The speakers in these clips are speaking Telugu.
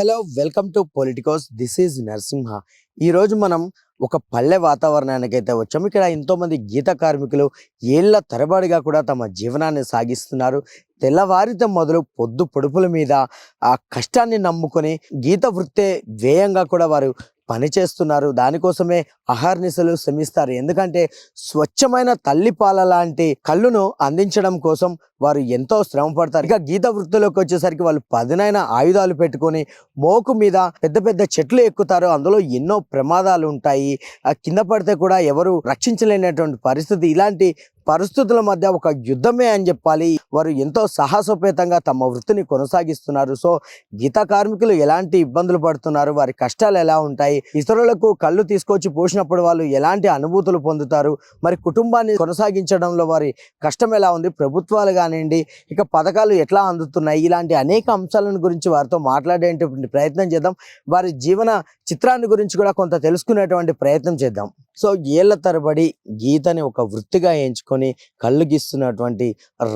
Hello welcome to Politicos. This is Narasimha. ఈరోజు మనం ఒక పల్లె వాతావరణానికి అయితే వచ్చాము. ఇక్కడ ఎంతోమంది గీత కార్మికులు ఏళ్ళ తరబడిగా కూడా తమ జీవనాన్ని సాగిస్తున్నారు. తెల్లవారితో మొదలు పొద్దు పొడుపుల మీద ఆ కష్టాన్ని నమ్ముకొని గీత వృత్తే వ్యయంగా కూడా వారు పనిచేస్తున్నారు దానికోసమే అహర్నిశలు శ్రమిస్తారు. ఎందుకంటే స్వచ్ఛమైన తల్లిపాల లాంటి కళ్ళును అందించడం కోసం వారు ఎంతో శ్రమ పడతారు. ఇక గీత వృత్తిలోకి వచ్చేసరికి వాళ్ళు పదునైన ఆయుధాలు పెట్టుకొని మోకు మీద పెద్ద పెద్ద చెట్లు ఎక్కుతారు. అందులో ఎన్నో ప్రమాదాలు ఉంటాయి. ఆ కింద పడితే కూడా ఎవరు రక్షించలేనటువంటి పరిస్థితి. ఇలాంటి పరిస్థితుల మధ్య ఒక యుద్ధమే అని చెప్పాలి. వారు ఎంతో సాహసోపేతంగా తమ వృత్తిని కొనసాగిస్తున్నారు. సో గీత కార్మికులు ఎలాంటి ఇబ్బందులు పడుతున్నారు? వారి కష్టాలు ఎలా ఉంటాయి? ఇతరులకు కళ్ళు తీసుకొచ్చి పోసినప్పుడు వాళ్ళు ఎలాంటి అనుభూతులు పొందుతారు? మరి కుటుంబాన్ని కొనసాగించడంలో వారి కష్టం ఎలా ఉంది? ప్రభుత్వాలు కానివ్వండి ఇక పథకాలు ఎట్లా అందుతున్నాయి? ఇలాంటి అనేక అంశాలను గురించి వారితో మాట్లాడేటువంటి ప్రయత్నం చేద్దాం. వారి జీవన చిత్రాన్ని గురించి కూడా కొంత తెలుసుకునేటువంటి ప్రయత్నం చేద్దాం. సో ఏళ్ళ తరబడి గీతని ఒక వృత్తిగా ఎంచుకొని కళ్ళు గీస్తున్నటువంటి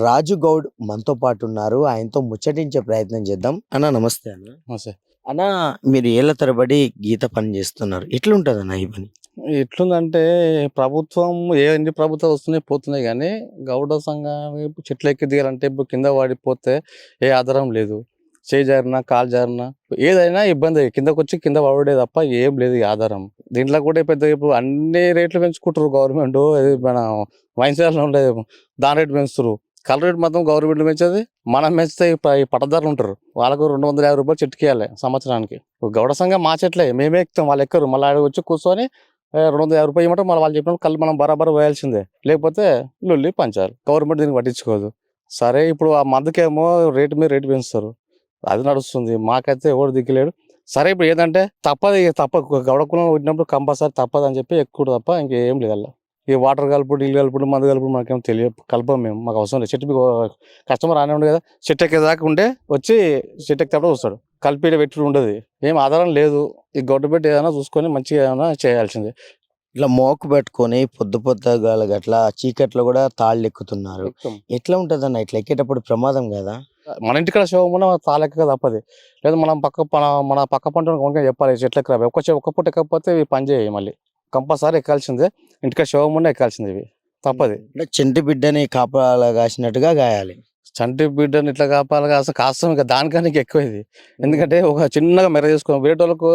రాజు గౌడ్ మనతో పాటు ఉన్నారు ఆయనతో ముచ్చటించే ప్రయత్నం చేద్దాం. అన్న నమస్తే అన్న. నమస్తే. అన్న మీరు ఏళ్ళ తరబడి గీత పని చేస్తున్నారు. ఎట్లుంటది అన్న ఈ పని? ఎట్లుందంటే ప్రభుత్వం ఏ ఎన్ని ప్రభుత్వాలు వస్తున్నాయి పోతున్నాయి కానీ గౌడ సంఘం చెట్లు ఎక్కి దిగాలంటే ఇప్పుడు కింద పడిపోతే ఏ ఆధారం లేదు. చేయి జారినా కాలు జారినా ఏదైనా ఇబ్బంది. కిందకు వచ్చి కింద పడడే తప్ప ఏం లేదు ఈ ఆధారం. దీంట్లో కూడా పెద్ద ఇప్పుడు అన్ని రేట్లు పెంచుకుంటారు గవర్నమెంట్. మన వైన్సార్లో ఉండేది దాని రేటు పెంచుతారు కలర్ రేటు మాత్రం గవర్నమెంట్ పెంచేది. మనం పెంచితే ఈ పట్టదారులు ఉంటారు. వాళ్ళకు రెండు వందల యాభై రూపాయలు చెట్టుకేయాలి సంవత్సరానికి. గౌడ సంఘం మా చెట్లే. మేమే ఎక్కుతాం. వాళ్ళు ఎక్కరు. మళ్ళీ ఆడ వచ్చి కూర్చొని రెండు వందల యాభై రూపాయలు ఇవ్వమంటే మళ్ళీ వాళ్ళు చెప్పినప్పుడు కళ్ళు మనం బరాబర్ వేయాల్సిందే లేకపోతే లొల్లి పంచాలి. గవర్నమెంట్ దీనికి పట్టించుకోదు. సరే ఇప్పుడు ఆ మందుకేమో రేటు మీద రేటు పెంచుతారు. అది నడుస్తుంది. మాకైతే ఎవరు దిక్కులేడు. సరే ఇప్పుడు ఏంటంటే తప్పదు ఇక తప్ప గౌడ కులం వచ్చినప్పుడు కంపల్సరీ తప్పదు అని చెప్పి ఎక్కువ తప్ప ఇంకేం లేదు అలా. ఈ వాటర్ కలుపుడు నీళ్ళు కలుపుడు మందు కలుపుడు మనకేం తెలియదు. కలపం మేము మాకు అవసరం లేదు. చెట్టు మీకు కస్టమర్ రానే ఉండదు కదా చెట్టు ఎక్కేదాకా ఉంటే వచ్చి చెట్టు ఎక్కినప్పుడు వస్తాడు. కలిపి పెట్టుడు ఉండదు. ఏం ఆధారం లేదు. ఈ గవర్నమెంట్ ఏదైనా చూసుకొని మంచిగా ఏమైనా చేయాల్సిందే. ఇట్లా మోకు పెట్టుకొని పొద్దు పొద్దుగాల గట్ల చీకట్లో కూడా తాళ్ళు ఎక్కుతున్నారు. ఎట్లా ఉంటది అన్న ఇట్లా ఎక్కేటప్పుడు ప్రమాదం కదా? మన ఇంటికాడ శవం ఉన్న తాలెక్క తప్పది. లేదా మనం పక్క మన మన పక్క పంట కొనుక్కొని చెప్పాలి చెట్లు ఎక్కరా ఒక్క ఒక్క పూట ఎక్కకపోతే ఇవి పని చేయాలి మళ్ళీ. కంపల్సరీ ఎక్కాల్సిందే. ఇంటికాడ శవం ఉన్న ఎక్కాల్సింది ఇవి. తప్పది. అంటే చెంటి బిడ్డని కాపాల కాసినట్టుగా గాయాలి. చంటి బిడ్డని ఇట్లా కాపాలి కాస్త కాస్తాం ఇక దానికన్నా ఎక్కువ ఇది. ఎందుకంటే ఒక చిన్నగా మెర చేసుకో వేరే వాళ్ళకు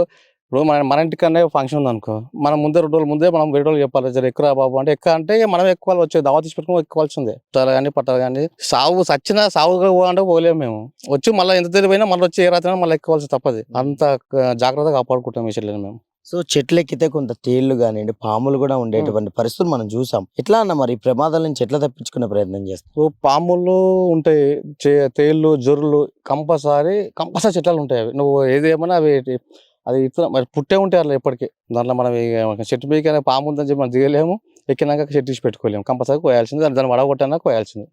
ఇప్పుడు మన మన ఇంటికన్నా ఫంక్షన్ ఉంది అనుకో మనం ముందే రెండు రోజుల ముందే మనం వేరే వాళ్ళకి చెప్పాలి జర ఎక్కువ బాబు అంటే ఎక్కువ అంటే మనం ఎక్కువ వచ్చే దావా తీసి పెట్టుకుని ఎక్కువాల్సిందే పట్టాలు కానీ పట్టాలు కానీ సాగు సచ్చిన సాగుగా పోవాలంటే పోలేము మేము. వచ్చి మళ్ళీ ఎంత తెలిపోయినా మళ్ళీ వచ్చి ఏ రాత్రి మళ్ళీ ఎక్కువాల్సి తప్పదు. అంత జాగ్రత్తగా కాపాడుకుంటాం ఈ చెల్లెని మేము. సో చెట్లు ఎక్కితే కొంత తేళ్ళు కానివ్వండి పాములు కూడా ఉండేటువంటి పరిస్థితులు మనం చూసాం. ఎట్లా అన్న మరి ప్రమాదాల నుంచి ఎట్లా తప్పించుకునే ప్రయత్నం చేస్తాం సో పాములు ఉంటాయి తేళ్ళు జొర్రులు కంపల్సరీ కంపల్సరీ చెట్లు ఉంటాయి అవి. నువ్వు ఏది ఏమన్నా అవి అది ఇతర మరి పుట్టే ఉంటాయి అట్లా ఎప్పటికీ. దాంట్లో మనం చెట్టు పీకైనా పాము ఉందని చెప్పి మనం దిగలేము. ఎక్కినాక చెట్టు తీసి పెట్టుకోలేము. కంపల్సరీ కోయాల్సింది. దాన్ని దాన్ని వడగొట్టానా కోయాల్సింది.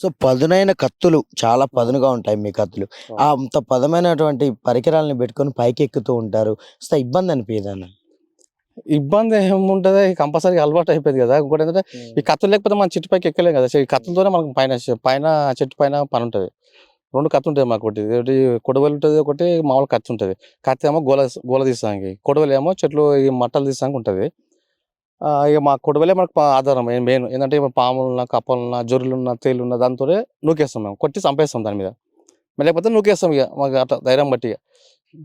సో పదునైన కత్తులు చాలా పదునుగా ఉంటాయి మీ కత్తులు. ఆ అంత పదమైనటువంటి పరికరాలను పెట్టుకొని పైకి ఎక్కుతూ ఉంటారు. అసలు ఇబ్బంది అనిపించదు అన్న? ఇబ్బంది ఏముంటుంది? కంపల్సరీ అలవాటు అయిపోయింది కదా. ఇంకోటి ఏంటంటే ఈ కత్తులు లేకపోతే మనం చెట్టు పైకి ఎక్కలేం కదా. ఈ కత్తులతోనే మనకు పైన పైన చెట్టు పైన పని ఉంటుంది. రెండు కత్తి ఉంటాయి మాకు ఒకటి. ఒకటి కొడవలి ఉంటుంది ఒకటి మామూలు కత్తి ఉంటుంది కత్తి ఏమో గోల గోల తీస్తానికి. కొడవలి ఏమో చెట్లు ఈ మట్టలు తీస్తానికి ఉంటుంది. ఇక మా కొడవలే మనకు ఆధారం. మెయిన్ ఏంటంటే పాములున్నా కప్పలున్నా జొర్రులున్నా తేలున్నా దాంతోనే నూకేస్తాం మేము. కొట్టి చంపేస్తాం దాని మీద. లేకపోతే నూకేస్తాం ఇక మాకు అట్లా ధైర్యం బట్టి ఇక.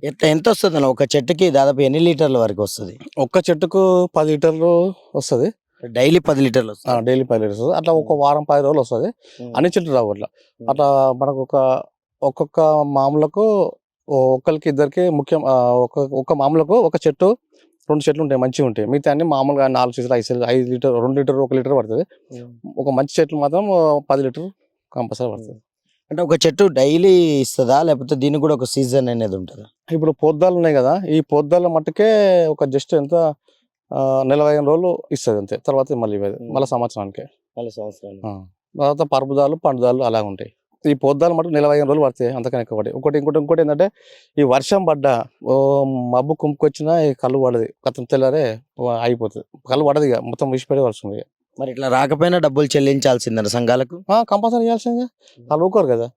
ఎట్లా ఎంత వస్తుంది అన్న ఒక చెట్టుకి దాదాపు ఎన్ని లీటర్ల వరకు వస్తుంది? ఒక్క చెట్టుకు పది లీటర్లు వస్తుంది. డైలీ పది లీటర్లు వస్తుంది. డైలీ పది లీటర్స్ అట్లా ఒక వారం పది రోజులు వస్తుంది. అన్ని చెట్లు రావు అట్లా. అట్లా మనకు ఒక ఒక్కొక్క మామూలకు ఒక్కరికి ఇద్దరికి ముఖ్యం ఒక ఒక మామూలకు ఒక చెట్టు రెండు చెట్లు ఉంటాయి మంచిగా ఉంటాయి. మిగతా అన్ని మామూలుగా నాలుగు చెట్లు ఐదు ఐదు లీటర్ రెండు లీటర్ ఒక లీటర్ పడుతుంది. ఒక మంచి చెట్లు మాత్రం పది లీటర్ కంపల్సరీ పడుతుంది. అంటే ఒక చెట్టు డైలీ ఇస్తుందా? లేకపోతే దీనికి కూడా ఒక సీజన్ అనేది ఉంటుందా? ఇప్పుడు పొద్దాలు ఉన్నాయి కదా ఈ పొద్దాల మట్టుకే ఒక జస్ట్ ఎంత నెల ఐదు రోజులు ఇస్తుంది అంతే. తర్వాత మళ్ళీ ఇవ్వదు మళ్ళీ సంవత్సరానికి. పలు సంవత్సరాలు ఆ. తర్వాత పరుపుదాలు పండుదాలు అలా ఉంటాయి. ఈ పొద్దాలు మటుకు నెల ఐదు రోజులు పడతాయి అంతకన్నా ఎక్కువ ఒకటి ఇంకోటి ఇంకోటి ఏంటంటే ఈ వర్షం పడ్డా ఓ మబ్బు కుంపుకొచ్చినా ఈ కళ్ళు పడది. కథం తెల్లారే అయిపోతుంది. కళ్ళు పడదు ఇక మొత్తం విసిపెడే వస్తుంది ఇక. మరి ఇట్లా రాకపోయినా డబ్బులు చెల్లించాల్సిందన్న సంఘాలకు? కంపల్సరీ చేయాల్సిందే. వాళ్ళు ఊరుకోరు కదా.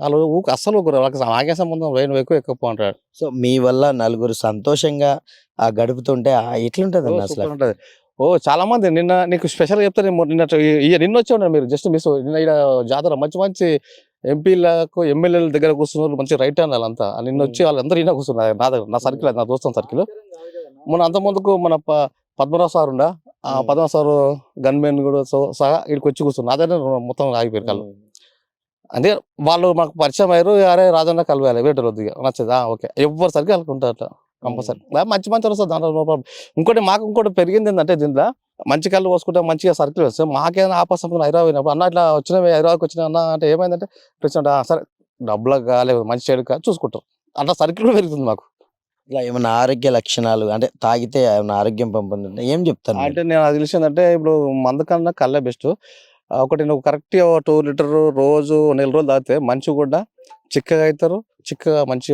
వాళ్ళు అస్సలు ఊరుకోరు. వాళ్ళకి నాకే సంబంధం నువ్వు ఎక్కువ ఎక్కువ పో అంటాడు. సో మీ వల్ల నలుగురు సంతోషంగా ఆ, గడుపుతుంటే ఆ, ఎట్లుంటది అన్న అసలు? ఉంటది ఓ చాలా మంది నిన్న నీకు స్పెషల్ చెప్తాను నేను నిన్న నిన్న వచ్చి ఉన్నారు మీరు జస్ట్ మిస్ నిన్న ఇక్కడ జాతర మంచి మంచి ఎంపీలకు ఎమ్మెల్యేల దగ్గర కూర్చున్నారు. మంచి రైట్ హ్యాండ్ వాళ్ళంతా. నిన్న వచ్చి వాళ్ళందరూ ఈయన కూర్చున్నారు. నా దగ్గర నా సర్కిల్ నా దోస్తం సర్కిల్. మన అంత ముందుకు మన పద్మరావు సార్ ఉండా? ఆ. పద్మరావు సార్ గన్మెన్ కూడా సో- సహా ఇక్కడికి వచ్చి కూర్చున్నారు. నా దగ్గర మొత్తం ఆగిపోయారు కళ్ళు. అంటే వాళ్ళు మాకు పరిచయం అయ్యారు అరే రాజన్న కలవాలి వేటర్ వద్దు నచ్చదు. ఓకే. ఎవరు సరికి అనుకుంటారు అట్లా కంపల్సరీ. మంచి మంచి వస్తుంది దాంట్లో no problem. ఇంకోటి మాకు ఇంకోటి పెరిగింది ఏంటంటే దీంట్లో మంచి కళ్ళు పోసుకుంటే మంచిగా సర్కిల్ వస్తాయి మాకేమైనా ఆపసం హైదరాబాద్ పోయినప్పుడు అన్న ఇట్లా వచ్చినవి హైదరాబాద్కి వచ్చిన అన్న అంటే ఏమైందంటే వచ్చినట్టు సరే డబ్బులకు కాలేదు మంచి చెడు చూసుకుంటాం. అట్లా సర్కిల్ కూడా పెరుగుతుంది మాకు. ఇలా ఏమైనా ఆరోగ్య లక్షణాలు అంటే తాగితే ఏమైనా ఆరోగ్యం పెంపొందుతుంటే ఏం చెప్తాను అంటే నేను అది తెలిసిందంటే ఇప్పుడు మందు కన్నా కళ్ళే బెస్ట్. ఒకటి నువ్వు కరెక్ట్ టూ లీటర్ రోజు నెల రోజులు తాగితే మంచి కూడా చిక్కగా అవుతారు చిక్కగా మంచి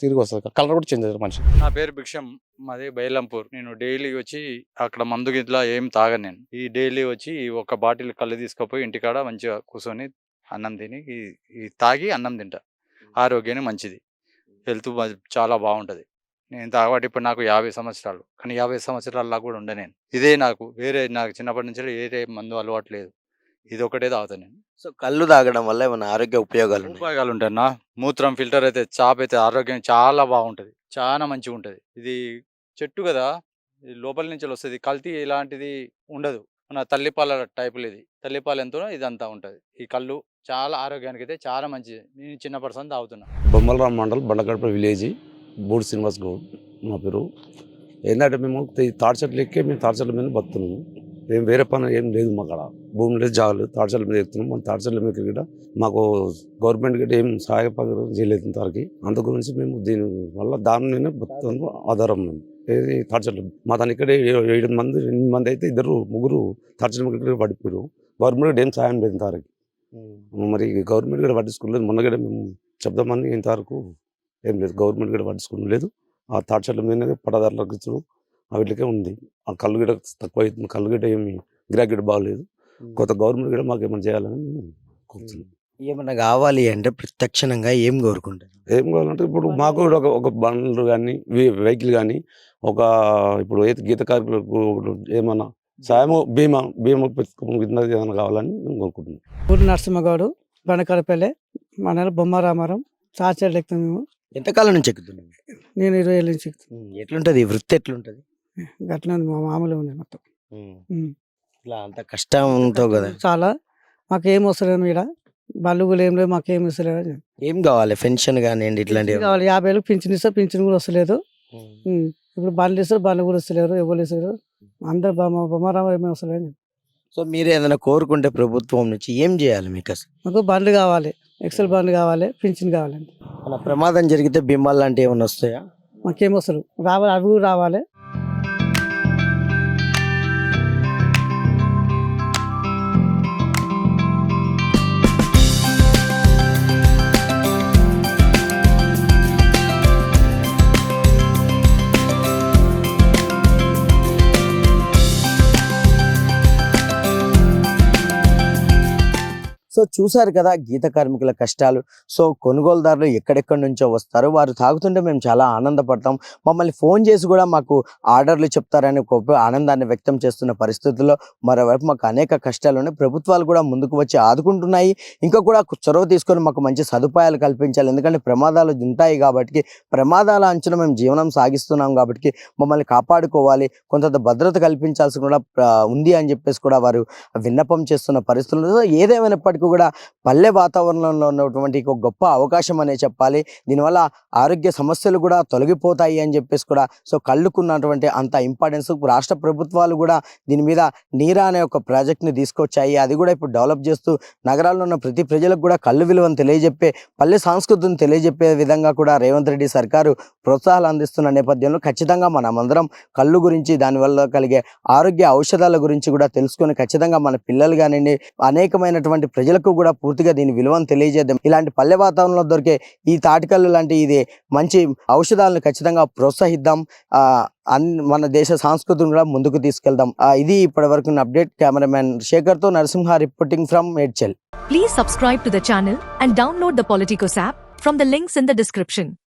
తిరిగి వస్తుంది కలర్ కూడా చేంజ్ అవుతారు మంచి నా పేరు భిక్షం మాది బైలంపూర్. నేను డైలీ వచ్చి అక్కడ మందు గిట్లా ఏం తాగను నేను. ఈ డైలీ వచ్చి ఒక బాటిల్ కళ్ళు తీసుకుపోయి ఇంటికాడ మంచిగా కూర్చొని అన్నం తిని ఈ తాగి అన్నం తింటా. ఆరోగ్యానికి మంచిది. హెల్త్ చాలా బాగుంటుంది. నేను తాగబట్టి ఇప్పుడు నాకు యాభై సంవత్సరాలు. కానీ యాభై సంవత్సరాల కూడా ఉండే నేను. ఇదే నాకు వేరే నాకు చిన్నప్పటి నుంచి వేరే మందు అలవాటు లేదు. ఇది ఒకటే తాగుతాను నేను. సో కళ్ళు తాగడం వల్ల ఏమైనా ఆరోగ్య ఉపయోగాలు ఉన్నాయి? ఉపయోగాలు ఉంటాయి నా మూత్రం ఫిల్టర్ అయితే చాప్ అయితే ఆరోగ్యం చాలా బాగుంటది. చాలా మంచిగా ఉంటది ఇది చెట్టు కదా ఇది లోపల నుంచి వస్తుంది. కల్తీ ఇలాంటిది ఉండదు. మన తల్లిపాల టైపులు ఇది. తల్లిపాలు ఎంతో ఇదంతా ఉంటది. ఈ కళ్ళు చాలా ఆరోగ్యానికి అయితే చాలా మంచిది. నేను చిన్న పర్సన్ తాగుతున్నా. బొమ్మలరామ్ మండల్ బండగడప విలేజ్ బూడి శ్రీనివాస్ గౌడ్ మా పేరు. ఏంటంటే మేము తి- తాడి చెట్లు ఎక్కే మేము తాడి చెట్ల మీద బతున్నాము ఏం వేరే పని ఏం లేదు మాకు అక్కడ. భూమి లేదు జాగలేదు తాడి చెట్ల మీద ఎక్కుతున్నాం మన తాడి చెట్ల మీద కూడా మాకు గవర్నమెంట్ గిట్ట ఏం సహాయ పథకం చేయలేదు ఇంతవరకు. అందు గురించి మేము దీని వల్ల దాని మీద బతుకు ఆధారం మేము. ఏది తాడి చెట్లు మా దాని ఇక్కడ ఏడు మంది ఎనిమిది మంది అయితే ఇద్దరు ముగ్గురు తాడి చెట్ల మీద ఇక్కడ పడిపోయారు గవర్నమెంట్ ఏం సాయం లేదు ఇంతవరకు. మరి గవర్నమెంట్ కూడా పట్టించుకోలేదు. మొన్న కూడా మేము చెప్దామని ఇంతవరకు ఏం లేదు. గవర్నమెంట్ కూడా పట్టించుకోవడం లేదు ఆ తాటి చెట్ల మీదనే పట్టదారులకు ఇచ్చడం. వీటికే ఉంది. ఆ కళ్ళు గిడ తక్కువ అవుతుంది కళ్ళు గిడ ఏమి గిరాకీ గిడ బాగలేదు కొత్త గవర్నమెంట్ కూడా మాకు ఏమైనా చేయాలని కోరుతున్నాం. ఏమన్నా కావాలి అంటే ప్రత్యక్షంగా ఏం కోరుకుంటారు? ఏం కావాలంటే ఇప్పుడు మాకు కూడా ఒక ఒక బండ్లు కానీ వెహికల్ కానీ ఒక ఇప్పుడు గీత కార్మికులకు ఏమన్నా సాయము బీమా బీమా పెట్టుకో- కింద ఏమైనా కావాలని మేము కోరుకుంటున్నాం. ఊరు నరసింహగౌడు బండకరపల్లె మా నెల బొమ్మ రామారం చార్చర్లు ఎక్కుతాం మేము ఎంతకాలం నుంచి ఎక్కుతున్నాం నేను ఇరవై ఏళ్ళ నుంచి ఎక్కుతాను ఉమ్, ఎట్లుంటది? వృత్తి ఎట్లుంటది? గట్లనే ఉంది మా మామూలు ఉంది మొత్తం. ఇట్లా అంత కష్టంతో కదా. చాలా. మాకు ఏం వస్తలేదు ఇక్కడ బల్లుగులు ఏం లేవు మాకు వస్తలేదు ఏం కావాలి? పెన్షన్ కానివ్వండి ఇట్లాంటివి కావాలి. యాభై ఏళ్ళు పింఛన్ ఇస్తారు పింఛన్ కూడా వస్తలేదు. ఇప్పుడు బండ్లు ఇస్తారు బండ్లు కూడా వస్తలేరు ఎవరు ఇస్తారు అందరు బొమ్మ బొమ్మ రామ ఏమీ వస్తలేదు సో మీరు ఏదైనా కోరుకుంటే ప్రభుత్వం నుంచి ఏం చేయాలి మీకు అసలు? మాకు బండ్లు కావాలి ఎక్సెల్ బండ్లు కావాలి పింఛన్ కావాలండి మన ప్రమాదం జరిగితే బీమాలు లాంటివి ఏమైనా వస్తాయా? మాకేం వస్తారు రావాలి అవి కూడా రావాలి. సో చూసారు కదా గీత కార్మికుల కష్టాలు. సో కొనుగోలుదారులు ఎక్కడెక్కడి నుంచో వస్తారు. వారు తాగుతుంటే మేము చాలా ఆనందపడతాం. మమ్మల్ని ఫోన్ చేసి కూడా మాకు ఆర్డర్లు చెప్తారని ఒక గొప్ప ఆనందాన్ని వ్యక్తం చేస్తున్న పరిస్థితుల్లో మరోవైపు మాకు అనేక కష్టాలు ఉన్నాయి. ప్రభుత్వాలు కూడా ముందుకు వచ్చి ఆదుకుంటున్నాయి. ఇంకా కూడా చొరవ తీసుకొని మాకు మంచి సదుపాయాలు కల్పించాలి. ఎందుకంటే ప్రమాదాలు ఉంటాయి కాబట్టి ప్రమాదాల అంచున మేము జీవనం సాగిస్తున్నాం కాబట్టి మమ్మల్ని కాపాడుకోవాలి. కొంత భద్రత కల్పించాల్సి కూడా ఉంది అని చెప్పేసి కూడా వారు విన్నపం చేస్తున్న పరిస్థితుల్లో. ఏదేమైనప్పటికీ కూడా పల్లె వాతావరణంలో ఉన్నటువంటి ఒక గొప్ప అవకాశం అనే చెప్పాలి. దీనివల్ల ఆరోగ్య సమస్యలు కూడా తొలగిపోతాయి అని చెప్పేసి కూడా సో కళ్ళుకున్నటువంటి అంత ఇంపార్టెన్స్ రాష్ట్ర ప్రభుత్వాలు కూడా దీని మీద నీరా అనే ఒక ప్రాజెక్ట్ని తీసుకొచ్చాయి. అది కూడా ఇప్పుడు డెవలప్ చేస్తూ నగరాల్లో ఉన్న ప్రతి ప్రజలకు కూడా కళ్ళు విలువను తెలియజెప్పే పల్లె సంస్కృతిని తెలియజెప్పే విధంగా కూడా రేవంత్ రెడ్డి సర్కారు ప్రోత్సాహాలు అందిస్తున్న నేపథ్యంలో ఖచ్చితంగా మనమందరం కళ్ళు గురించి దానివల్ల కలిగే ఆరోగ్య ఔషధాల గురించి కూడా తెలుసుకొని ఖచ్చితంగా మన పిల్లలు కానివ్వండి అనేకమైనటువంటి ప్రజలకు కూడా పూర్తిగా దీని విలువను తెలియజేద్దాం. ఇలాంటి పల్లె వాతావరణంలో దొరికే ఈ తాటికల్లు లాంటి ఇది మంచి ఔషధాలను ఖచ్చితంగా ప్రోత్సహిద్దాం. అన్ మన దేశ సంస్కృతిని కూడా ముందుకు తీసుకెళ్దాం. ఇది ఇప్పటి వరకు update. Cameraman శేఖర్తో Narasimha reporting from Medchal. Please subscribe to the channel and download the Politicos app from the links in the description